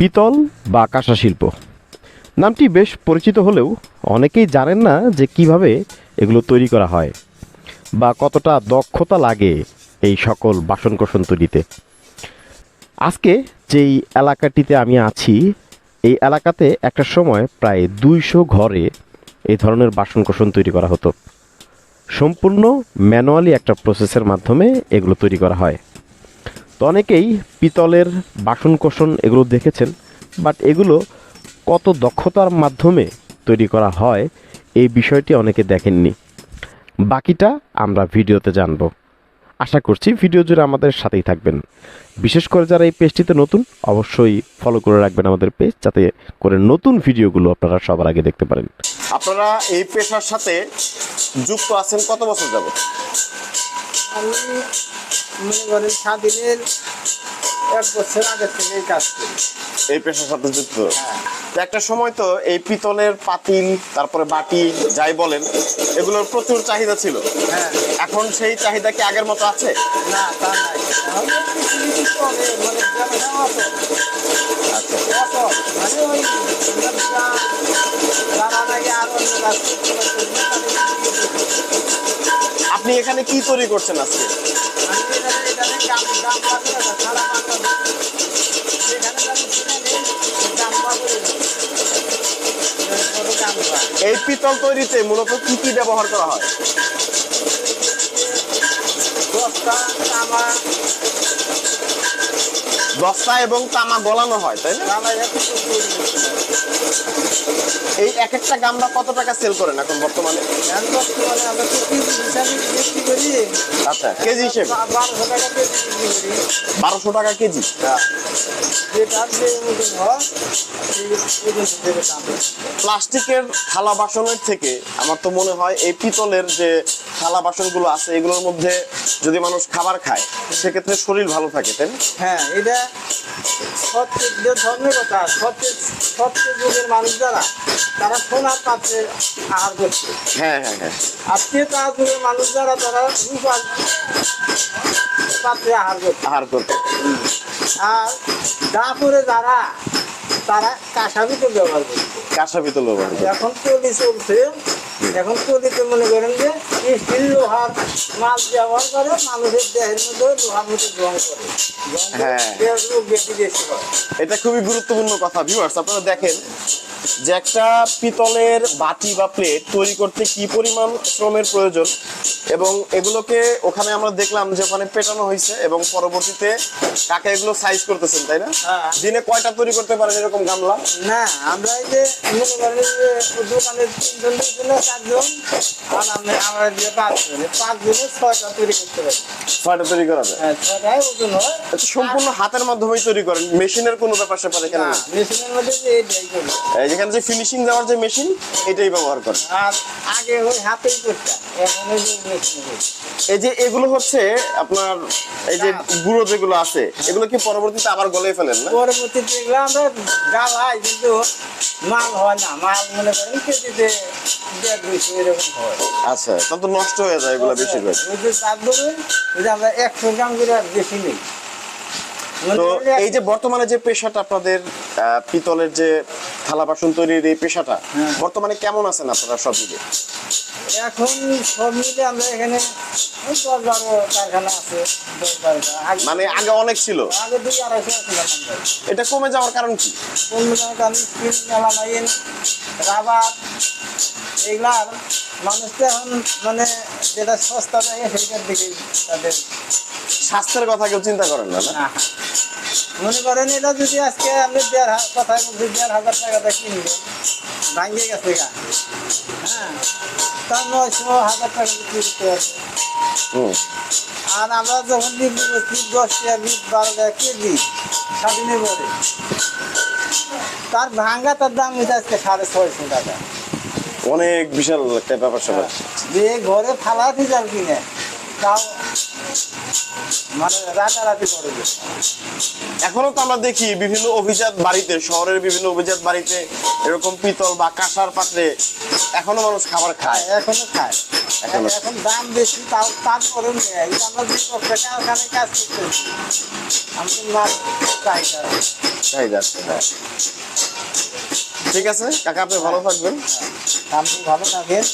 পিতল বা কাঁসা শিল্প। নামটি বেশ পরিচিত হলেও অনেকেই জানেন না যে কীভাবে এগুলো তৈরি করা হয় বা কতটা দক্ষতা লাগে এই সকল বাসনকোসন তৈরিতে। আজকে যেই এলাকাটিতে আমি আছি, এই এলাকাতে একটা সময় প্রায় দুইশো ঘরে এই ধরনের বাসনকোসন তৈরি করা হতো। সম্পূর্ণ ম্যানুয়ালি একটা প্রসেসের মাধ্যমে এগুলো তৈরি করা হয়। তো অনেকেই পিতলের বাসনকোসন এগুলো দেখেছেন বাট এগুলো কত দক্ষতার মাধ্যমে তৈরি করা হয়, এই বিষয়টি অনেকে দেখেননি। বাকিটা আমরা ভিডিওতে জানব। আশা করছি ভিডিও জুড়ে আমাদের সাথেই থাকবেন। বিশেষ করে যারা এই পেজটিতে নতুন, অবশ্যই ফলো করে রাখবেন আমাদের পেজ, যাতে করে নতুন ভিডিওগুলো আপনারা সবার আগে দেখতে পারেন। আপনারা এই পেশার সাথে যুক্ত আছেন কত বছর যাবত আমি মনে করেন স্বাধীনের এক বছর আগে থেকে এই কাজ করি এই পেশার সাথে যুক্ত? একটা সময় তো এই পিতলের পাতিল তারপরে বাটি যাই বলেন এগুলোর প্রচুর চাহিদা ছিল। হ্যাঁ। এখন সেই চাহিদা কি আগের মতো আছে? না তা নাই। তাহলে কিছু কিছু করে মানে মানে ওই নাকি আর অন্য কাজ এখানে কি তৈরি করছেন আজকে? এই পিতল তৈরিতে মূলত কি কি ব্যবহার করা হয়? দস্তা এবং তামা গলানো হয় তাই না। এই এক একটা গামলা কত টাকা সেল করেন এখন বর্তমানে? আচ্ছা কেজি হিসেবে? বারোশো টাকা কেজি হয়। প্লাস্টিকের থালা বাসনের থেকে আমার তো মনে হয় এই পিতলের যে থালা বাসনগুলো আছে এগুলোর মধ্যে যদি মানুষ খাবার খায় সেক্ষেত্রে শরীর ভালো থাকে তাই না? হ্যাঁ এটা সত্যের ধর্মের কথা সত্যের সত্যের যুগের মানুষ যারা তারা সোনার পাত্রে আহার করছে। হ্যাঁ হ্যাঁ হ্যাঁ। আজকে তার যুগের মানুষ যারা তারা রূপার পাত্রে আহার করছে। আহার করতে আর দাপুরে যারা তারা কাঁসাবিতে ব্যবহার করছে। কাঁসা পিতল ব্যবহার। এখন কলি চলছে এখন কলিতে মনে করেন যে স্টিল লোহার মাছ ব্যবহার করে মানুষের দেহের মধ্যে লোহার মধ্যে গ্রহণ করে হ্যাঁ। এটা খুবই গুরুত্বপূর্ণ কথা ভিউয়ার্স আপনারা দেখেন যে একটা পিতলের বাটি বা প্লেট তৈরি করতে কি পরিমাণ শ্রমের প্রয়োজন এবং এগুলোকে ওখানে আমরা দেখলাম যে ওখানে পেটানো হয়েছে এবং পরবর্তীতে কাকা এগুলো সাইজ করতেছেন তাই না হ্যাঁ। দিনে কয়টা তৈরি করতে পারেন এরকম গামলা না আমরা এই যে মনে করেন যে দোকানে তিনজন চারজন আর আমরা আমরা যে পাঁচজন এই পাঁচজনে ছয়টা তৈরি করতে পারি ছয়টা তৈরি করা যায়। হ্যাঁ ছয়টায় ওজন হয়। সম্পূর্ণ হাতের মাধ্যমেই তৈরি করেন। মেশিনের কোনো ব্যাপার স্যাপার এখানে না মেশিনের মধ্যে যে এইটাই করি যেখানে যে ফিনিশিং দেওয়ার যে মেশিন এটাই ব্যবহার করেন। আর আগে ওই হাতেই করতাম এখন ওই যে এই যে এগুলো হচ্ছে আপনার এই যে গুঁড়ো যেগুলো আছে এগুলো কি পরবর্তীতে আবার গলে ফেলেন না? পরবর্তীতে এগুলো আমরা জ্বালাই কিন্তু মাল হয় না। মাল মনে করেন কেজিতে আচ্ছা তাহলে তো নষ্ট হয়ে যায় এগুলো বেশিরভাগ আমরা একশো গ্রাম করে বেশি নেই। তো এই যে বর্তমানে যে পেশাটা আপনাদের আহ, পিতলের যে থালা বাসন তৈরির এই পেশাটা হ্যাঁ। বর্তমানে কেমন আছেন আপনারা সব দিকে এখন সব মিলে আমরা এখানে ওই দশ বারো কারখানা আছে দশ বারোটা মানে আগে অনেক ছিল। আগে দুই আড়াইশো এটা কমে যাওয়ার কারণ কি? কারণ মেলামাইন রাবার মানুষ তো এখন মানে যেটা সস্তা থাকে সেইটার দিকে তাদের স্বাস্থ্যের কথা কেউ চিন্তা করেন না না? আহা। মনে করেন এটা যদি আজকে আপনি দেড় কথায় বলছি দেড় হাজার টাকাটা কিনবেন ভাঙিয়ে গেছে গা। হ্যাঁ তার নয়শো হাজার টাকা বিক্রি করতে হুম। আর আমরা যখন বিক্রি করছি দশ টাকা বিশ বারো টাকা কেজি স্বাধীনে পরে তার ভাঙ্গা তার দাম হয়েছে আজকে সাড়ে ছয়শো টাকা। অনেক বিশাল একটা ব্যাপার স্যাপার। যে ঘরে ফালাতে যার কিনে তাও মানে রাতারাতি করে এখনও তো আমরা দেখি বিভিন্ন অভিজাত বাড়িতে শহরের বিভিন্ন অভিজাত বাড়িতে এরকম পিতল বা কাঁসার পাত্রে এখনও মানুষ খাবার খায়। এখনও খায়। এখন। দাম বেশি তাও তারপরেও নেই। যে আমরা যে কষ্ট কারখানায় কাজ করতেছি আমি মাছ চাহিদা তাই ঠিক আছে কাকা আপনি ভালো থাকবেন। আপনি ভালো থাকেন।